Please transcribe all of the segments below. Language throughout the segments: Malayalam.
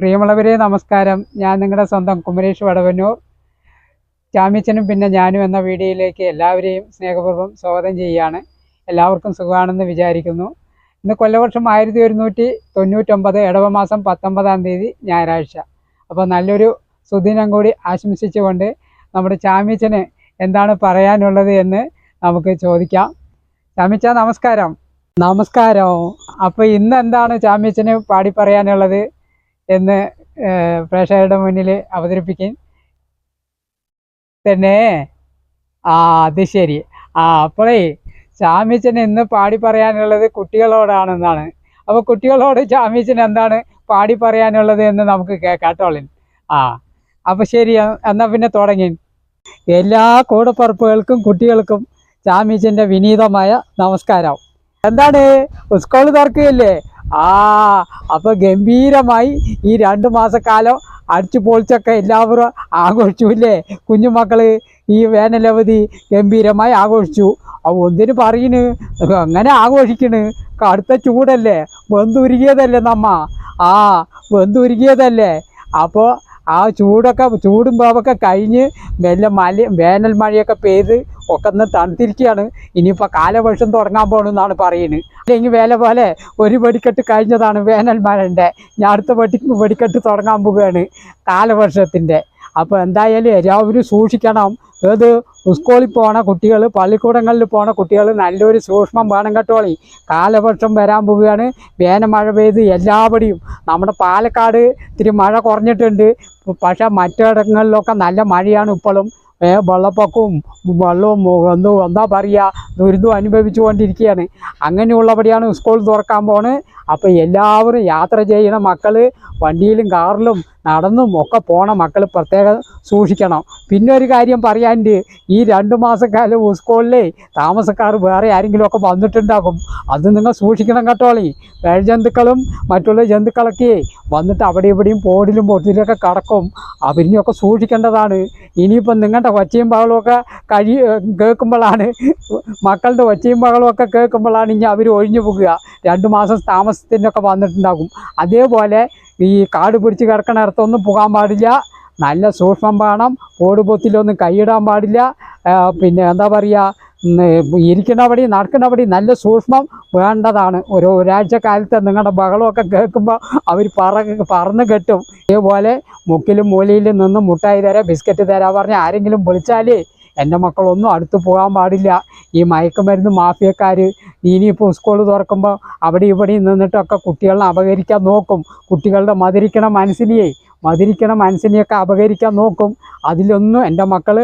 പ്രിയമുള്ളവരെ നമസ്കാരം. ഞാൻ നിങ്ങളുടെ സ്വന്തം കുമരേഷ് വടവന്നൂർ. ചാമ്യച്ചനും പിന്നെ ഞാനും എന്ന വീഡിയോയിലേക്ക് എല്ലാവരെയും സ്നേഹപൂർവം സ്വാഗതം ചെയ്യുകയാണ്. എല്ലാവർക്കും സുഖമാണെന്ന് വിചാരിക്കുന്നു. ഇന്ന് കൊല്ലവർഷം ആയിരത്തി ഒരുന്നൂറ്റി തൊണ്ണൂറ്റൊമ്പത് ഇടവമാസം പത്തൊമ്പതാം തീയതി ഞായറാഴ്ച. അപ്പോൾ നല്ലൊരു സുദിനം കൂടി ആശംസിച്ചുകൊണ്ട് നമ്മുടെ ചാമ്യച്ചന് എന്താണ് പറയാനുള്ളത് എന്ന് നമുക്ക് ചോദിക്കാം. ചാമ്യച്ച നമസ്കാരം. നമസ്കാരം. അപ്പോൾ ഇന്ന് എന്താണ് ചാമ്യച്ചന് പാടി പറയാനുള്ളത്? എന്ന് പ്രേക്ഷകരുടെ മുന്നിൽ അവതരിപ്പിക്കും. തന്നെ ആ അത് ശരി. ആ അപ്പോഴേ ചാമ്യച്ചൻ ഇന്ന് പാടി പറയാനുള്ളത് കുട്ടികളോടാണെന്നാണ്. അപ്പോൾ കുട്ടികളോട് ചാമ്യച്ചൻ എന്താണ് പാടി പറയാനുള്ളത് എന്ന് നമുക്ക് കേട്ടോളിൻ ആ അപ്പോൾ ശരി എന്നാൽ എന്നാ പിന്നെ തുടങ്ങി. എല്ലാ കൂടപ്പറപ്പുകൾക്കും കുട്ടികൾക്കും ചാമ്യച്ചന്റെ വിനീതമായ നമസ്കാരം. എന്താണ്? സ്കൂൾ തുറക്കുകയല്ലേ? ആ അപ്പൊ ഗംഭീരമായി ഈ രണ്ട് മാസക്കാലം അടിച്ചു പൊളിച്ചൊക്കെ എല്ലാവരും ആഘോഷിച്ചു ഇല്ലേ? കുഞ്ഞുമക്കൾ ഈ വേനലവധി ഗംഭീരമായി ആഘോഷിച്ചു. ഒന്നിന് പറയണ്? അങ്ങനെ ആഘോഷിക്കണ്? കടുത്ത ചൂടല്ലേ? വെന്തുരുകിയതല്ലേ നമ്മ? ആ വെന്തുരുകിയതല്ലേ? അപ്പോൾ ആ ചൂടൊക്കെ ചൂടും പാവൊക്കെ കഴിഞ്ഞ് മെല്ലെ മല വേനൽ മഴയൊക്കെ പെയ്ത് ഒക്കെ ഒന്ന് തണുത്തിരിക്കുകയാണ്. ഇനിയിപ്പോൾ കാലവർഷം തുടങ്ങാൻ പോകണമെന്നാണ് പറയുന്നത്. അല്ലെങ്കിൽ വേല പോലെ ഒരു വെടിക്കെട്ട് കഴിഞ്ഞതാണ് വേനൽ മഴന്റെ. ഞാൻ അടുത്ത വെടി വെടിക്കെട്ട് തുടങ്ങാൻ പോവുകയാണ് കാലവർഷത്തിന്റെ. അപ്പോൾ എന്തായാലും എല്ലാവരും സൂക്ഷിക്കണം. ഏത് സ്കൂളിൽ പോണ കുട്ടികൾ പള്ളിക്കൂടങ്ങളിൽ പോണ കുട്ടികൾ നല്ലൊരു സൂക്ഷ്മം വേണം കേട്ടോളി കാലവർഷം വരാൻ പോവുകയാണ്. വേന മഴ പെയ്ത് എല്ലാവടെയും നമ്മുടെ പാലക്കാട് ഇത്തിരി മഴ കുറഞ്ഞിട്ടുണ്ട്. പക്ഷേ മറ്റിടങ്ങളിലൊക്കെ നല്ല മഴയാണ് ഇപ്പോഴും. വെള്ളപ്പൊക്കവും വെള്ളവും എന്തോ പറയുക ദുരിതവും അനുഭവിച്ചുകൊണ്ടിരിക്കുകയാണ്. അങ്ങനെയുള്ളപടിയാണ് സ്കൂൾ തുറക്കാൻ പോണ് അപ്പോൾ എല്ലാവരും യാത്ര ചെയ്യണ മക്കൾ വണ്ടിയിലും കാറിലും നടന്നും ഒക്കെ പോണ മക്കൾ പ്രത്യേകം സൂക്ഷിക്കണം. പിന്നെ ഒരു കാര്യം പറയാണ്ട് ഈ രണ്ട് മാസക്കാലം സ്കൂളിലേ താമസക്കാർ വേറെ ആരെങ്കിലും ഒക്കെ വന്നിട്ടുണ്ടാകും. അത് നിങ്ങൾ സൂക്ഷിക്കണം കേട്ടോളി വേഴജന്തുക്കളും മറ്റുള്ള ജന്തുക്കളൊക്കെ വന്നിട്ട് അവിടെ ഇവിടെയും പോടിലും പൊട്ടിലൊക്കെ കടക്കും. അവരിനെയൊക്കെ സൂക്ഷിക്കേണ്ടതാണ്. ഇനിയിപ്പം നിങ്ങളുടെ ഒച്ചയും ഒക്കെ കഴി കേൾക്കുമ്പോഴാണ് മക്കളുടെ ഒച്ചയും ഒക്കെ കേൾക്കുമ്പോഴാണ് ഇനി അവർ ഒഴിഞ്ഞു പോകുക. രണ്ട് മാസം താമസത്തിനൊക്കെ വന്നിട്ടുണ്ടാകും. അതേപോലെ ഈ കാട് പിടിച്ച് കിടക്കണിടത്തൊന്നും പോകാൻ പാടില്ല. നല്ല സൂക്ഷ്മം വേണം. ഓടുപൊത്തിലൊന്നും കൈയിടാൻ പാടില്ല. പിന്നെ എന്താ പറയുക ഇരിക്കുന്നവടി നടക്കണപടി നല്ല സൂക്ഷ്മം വേണ്ടതാണ്. ഒരു ഒരാഴ്ച കാലത്ത് നിങ്ങളുടെ ബഹളമൊക്കെ കേൾക്കുമ്പോൾ അവർ പറ പറന്ന് കെട്ടും. ഇതേപോലെ മുക്കിലും മൂലയിലും നിന്ന് മുട്ടായി തരാം ബിസ്ക്കറ്റ് തരാൻ പറഞ്ഞ് ആരെങ്കിലും വിളിച്ചാലേ എന്റെ മക്കളൊന്നും അടുത്ത് പോകാൻ പാടില്ല. ഈ മയക്കുമരുന്ന് മാഫിയക്കാർ ഇനിയിപ്പോൾ സ്കൂൾ തുറക്കുമ്പോൾ അവിടെ ഇവിടെ നിന്നിട്ടൊക്കെ കുട്ടികളെ അപകരിക്കാൻ നോക്കും. കുട്ടികളുടെ മതിരിക്കണ മനസ്സിനെയേ മതിരിക്കണ മനസ്സിനെയൊക്കെ അപകരിക്കാൻ നോക്കും. അതിലൊന്നും എന്റെ മക്കൾ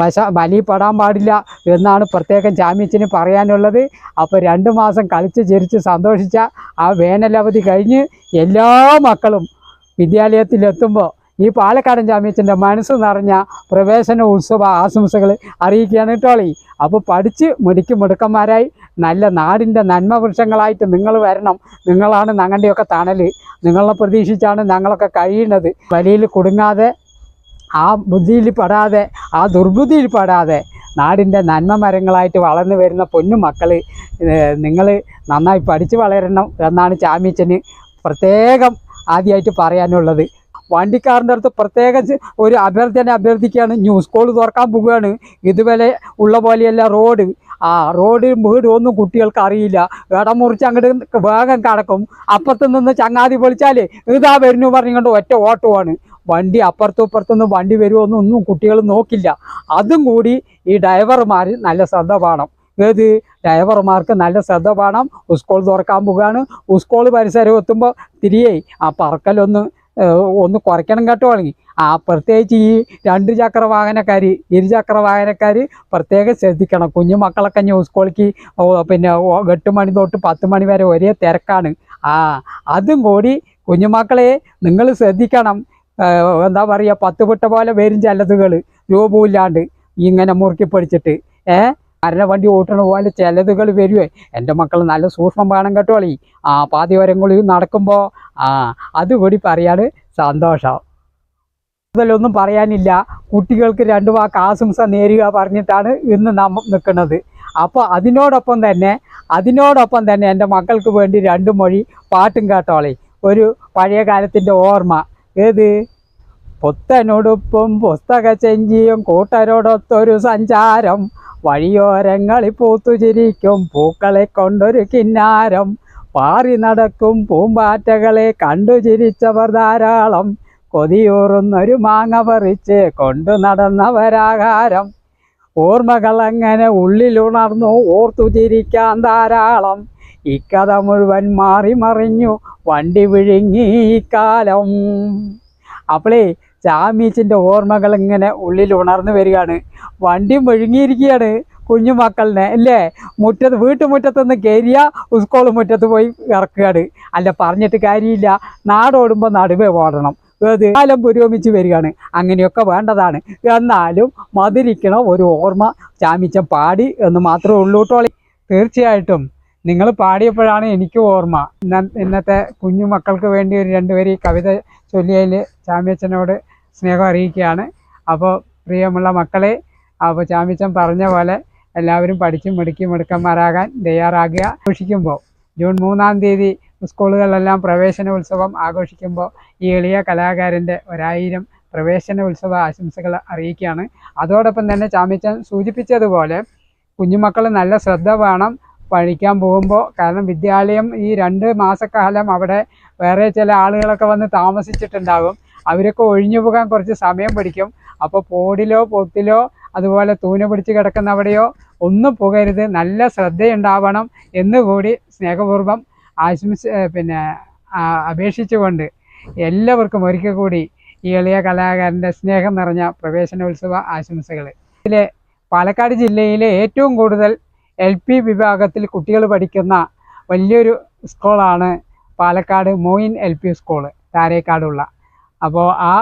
വശ ബലിപ്പെടാൻ പാടില്ല എന്നാണ് പ്രത്യേകം ചാമ്യച്ചിന് പറയാനുള്ളത്. അപ്പോൾ രണ്ട് മാസം കളിച്ച് ചിരിച്ച് സന്തോഷിച്ച ആ വേനലവധി കഴിഞ്ഞ് എല്ലാ മക്കളും വിദ്യാലയത്തിലെത്തുമ്പോൾ ഈ പാലക്കാടൻ ജാമ്യത്തിന്റെ മനസ്സ് നിറഞ്ഞ പ്രവേശന ഉത്സവ ആശംസകൾ അറിയിക്കുകയാണ് കേട്ടോളി അപ്പോൾ പഠിച്ച് മിടുക്കി മിടുക്കന്മാരായി നല്ല നാടിന്റെ നന്മ വൃക്ഷങ്ങളായിട്ട് നിങ്ങൾ വരണം. നിങ്ങളാണ് ഞങ്ങളുടെയൊക്കെ തണൽ നിങ്ങളെ പ്രതീക്ഷിച്ചാണ് ഞങ്ങളൊക്കെ കഴിയുന്നത്. വലിയിൽ കുടുങ്ങാതെ ആ ബുദ്ധിയിൽ പെടാതെ ആ ദുർബുദ്ധിയിൽ പെടാതെ നാടിന്റെ നന്മ മരങ്ങളായിട്ട് വളർന്നു വരുന്ന പൊന്നു മക്കൾ നിങ്ങൾ നന്നായി പഠിച്ച് വളരണം എന്നാണ് ചാമ്യച്ചന് പ്രത്യേകം ആദ്യമായിട്ട് പറയാനുള്ളത്. വണ്ടിക്കാരന്റെ അടുത്ത് പ്രത്യേക ഒരു അഭ്യർത്ഥന അഭ്യർത്ഥിക്കുകയാണ്. ന്യൂസ് കോൾ തുറക്കാൻ പോവുകയാണ്. ഇതുവരെ ഉള്ള പോലെയല്ല റോഡ്. ആ റോഡ് വീട് ഒന്നും കുട്ടികൾക്ക് അറിയില്ല. ഇടം മുറിച്ച് അങ്ങോട്ട് വേഗം കടക്കും. അപ്പുറത്ത് നിന്ന് ചങ്ങാതി പൊളിച്ചാലേ ഇതാ വരുന്നു പറഞ്ഞുകൊണ്ട് ഒറ്റ ഓട്ടമാണ് വണ്ടി അപ്പുറത്തും ഇപ്പുറത്തുനിന്ന് വണ്ടി വരുമോ ഒന്നും കുട്ടികൾ നോക്കില്ല. അതും കൂടി ഈ ഡ്രൈവർമാർ നല്ല ശ്രദ്ധ വേണം. ഏത്? ഡ്രൈവർമാർക്ക് നല്ല ശ്രദ്ധ വേണം. സ്കൂൾ തുറക്കാൻ പോവുകയാണ്. സ്കൂൾ പരിസരം എത്തുമ്പോൾ തിരികെ ആ പറക്കലൊന്ന് ഒന്ന് കുറയ്ക്കണം കേട്ടോ ആ പ്രത്യേകിച്ച് ഈ രണ്ട് ചക്ര വാഹനക്കാർ ഇരുചക്ര വാഹനക്കാർ പ്രത്യേകം ശ്രദ്ധിക്കണം. കുഞ്ഞു മക്കളൊക്കെ ഇനി സ്കൂളിലേക്ക് പിന്നെ എട്ട് മണി തൊട്ട് പത്ത് മണി വരെ ഒരേ തിരക്കാണ്. ആ അതും കൂടി കുഞ്ഞുമക്കളെ നിങ്ങൾ ശ്രദ്ധിക്കണം. എന്താ പറയുക പത്ത് വിട്ട പോലെ വരും ചിലതുകൾ രൂപമില്ലാണ്ട് ഇങ്ങനെ മുറുക്കി പിടിച്ചിട്ട്. ഏ മരണ വണ്ടി ഓട്ടണ പോലെ ചിലതുകൾ വരുവേ. എന്റെ മക്കൾ നല്ല സൂക്ഷ്മം വേണം കേട്ടോ ഈ ആ പാതി പാതിവരങ്ങളിൽ നടക്കുമ്പോൾ ആ അതുകൂടി പറയാണ് സന്തോഷം. കൂടുതലൊന്നും പറയാനില്ല. കുട്ടികൾക്ക് രണ്ട് വാക്ക് ആശംസ നേരുക പറഞ്ഞിട്ടാണ് ഇന്ന് നാം നിൽക്കുന്നത്. അപ്പോൾ അതിനോടൊപ്പം തന്നെ അതിനോടൊപ്പം തന്നെ എന്റെ മക്കൾക്ക് വേണ്ടി രണ്ട് മൊഴി പാട്ടും കേട്ടോളെ ഒരു പഴയ കാലത്തിന്റെ ഓർമ്മ. ഏത്? പുത്തനുടുപ്പും പുസ്തക ചെഞ്ചിയും കൂട്ടരോടൊത്തൊരു സഞ്ചാരം. വഴിയോരങ്ങളിൽ പൂത്തുചിരിക്കും പൂക്കളെ കൊണ്ടൊരു കിന്നാരം. പാറി നടക്കും പൂമ്പാറ്റകളെ കണ്ടു ചിരിച്ചവർ ധാരാളം. കൊതിയൂറുന്നൊരു മാങ്ങ പറിച്ച് കൊണ്ടു നടന്നവരാകാരം. ഓർമ്മകൾ അങ്ങനെ ഉള്ളിലുണർന്നു ഓർത്തു ചിരിക്കാൻ ധാരാളം. ഇക്കഥ മുഴുവൻ മാറി മറിഞ്ഞു വണ്ടി വിഴുങ്ങി കാലം അപ്പോളേ ചാമീച്ചിന്റെ ഓർമ്മകൾ ഇങ്ങനെ ഉള്ളിൽ ഉണർന്നു വരികയാണ്. വണ്ടി മുഴുങ്ങിയിരിക്കുകയാണ് കുഞ്ഞു മക്കളിനെ അല്ലേ? മുറ്റത്ത് വീട്ടുമുറ്റത്തുനിന്ന് കയറിയ സ്കൂൾ മുറ്റത്ത് പോയി ഇറക്കുകയാണ്. അല്ല പറഞ്ഞിട്ട് കാര്യമില്ല. നാടോടുമ്പോൾ നടുവേ ഓടണം. ഏത്? കാലം പുരോഗമിച്ച് വരികയാണ്. അങ്ങനെയൊക്കെ വേണ്ടതാണ്. എന്നാലും മതിരിക്കണം ഒരു ഓർമ്മ ചാമിച്ച പാടി എന്ന് മാത്രമേ ഉള്ളൂട്ടോളി തീർച്ചയായിട്ടും നിങ്ങൾ പാടിയപ്പോഴാണ് എനിക്ക് ഓർമ്മ. ഇന്ന ഇന്നത്തെ കുഞ്ഞു മക്കൾക്ക് വേണ്ടി ഒരു രണ്ടുപേര് കവിത ചൊല്ലിയതിൽ ചാമ്യച്ചനോട് സ്നേഹം അറിയിക്കുകയാണ്. അപ്പോൾ പ്രിയമുള്ള മക്കളെ അപ്പോൾ ചാമിച്ചൻ പറഞ്ഞ പോലെ എല്ലാവരും പഠിച്ചും മിടുക്കി മിടുക്കന്മാരാകാൻ തയ്യാറാകുക. ആഘോഷിക്കുമ്പോൾ ജൂൺ മൂന്നാം തീയതി സ്കൂളുകളിലെല്ലാം പ്രവേശന ഉത്സവം ആഘോഷിക്കുമ്പോൾ ഈ എളിയ കലാകാരന്റെ ഒരായിരം പ്രവേശന ഉത്സവ ആശംസകൾ അറിയിക്കുകയാണ്. അതോടൊപ്പം തന്നെ ചാമിച്ചൻ സൂചിപ്പിച്ചതുപോലെ കുഞ്ഞുമക്കൾ നല്ല ശ്രദ്ധ വേണം പഠിക്കാൻ പോകുമ്പോൾ. കാരണം വിദ്യാലയം ഈ രണ്ട് മാസക്കാലം അവിടെ വേറെ ചില ആളുകളൊക്കെ വന്ന് താമസിച്ചിട്ടുണ്ടാകും. അവരൊക്കെ ഒഴിഞ്ഞു പോകാൻ കുറച്ച് സമയം പിടിക്കും. അപ്പോൾ പോടിലോ പൊത്തിലോ അതുപോലെ തൂന പിടിച്ച് കിടക്കുന്നവിടെയോ ഒന്നും പോകരുത്. നല്ല ശ്രദ്ധയുണ്ടാവണം എന്നുകൂടി സ്നേഹപൂർവം ആശംസ പിന്നെ അപേക്ഷിച്ചുകൊണ്ട് എല്ലാവർക്കും ഒരിക്കൽ കൂടി ഈ എളിയ കലാകാരന്റെ സ്നേഹം നിറഞ്ഞ പ്രവേശനോത്സവ ആശംസകൾ. ഇതിലെ പാലക്കാട് ജില്ലയിലെ ഏറ്റവും കൂടുതൽ എൽ പി വിഭാഗത്തിൽ കുട്ടികൾ പഠിക്കുന്ന വലിയൊരു സ്കൂളാണ് Palakkad Moyin L P school താരേക്കാടുള്ള. അപ്പോൾ ആ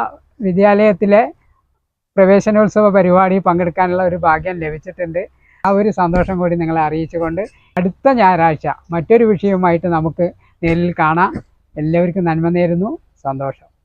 വിദ്യാലയത്തിലെ പ്രവേശനോത്സവ പരിപാടി പങ്കെടുക്കാനുള്ള ഒരു ഭാഗ്യം ലഭിച്ചിട്ടുണ്ട്. ആ ഒരു സന്തോഷം കൂടി നിങ്ങളെ അറിയിച്ചുകൊണ്ട് അടുത്ത ഞായറാഴ്ച മറ്റൊരു വിഷയവുമായിട്ട് നമുക്ക് നേരിൽ കാണാം. എല്ലാവർക്കും നന്മ നേരുന്നു. സന്തോഷം.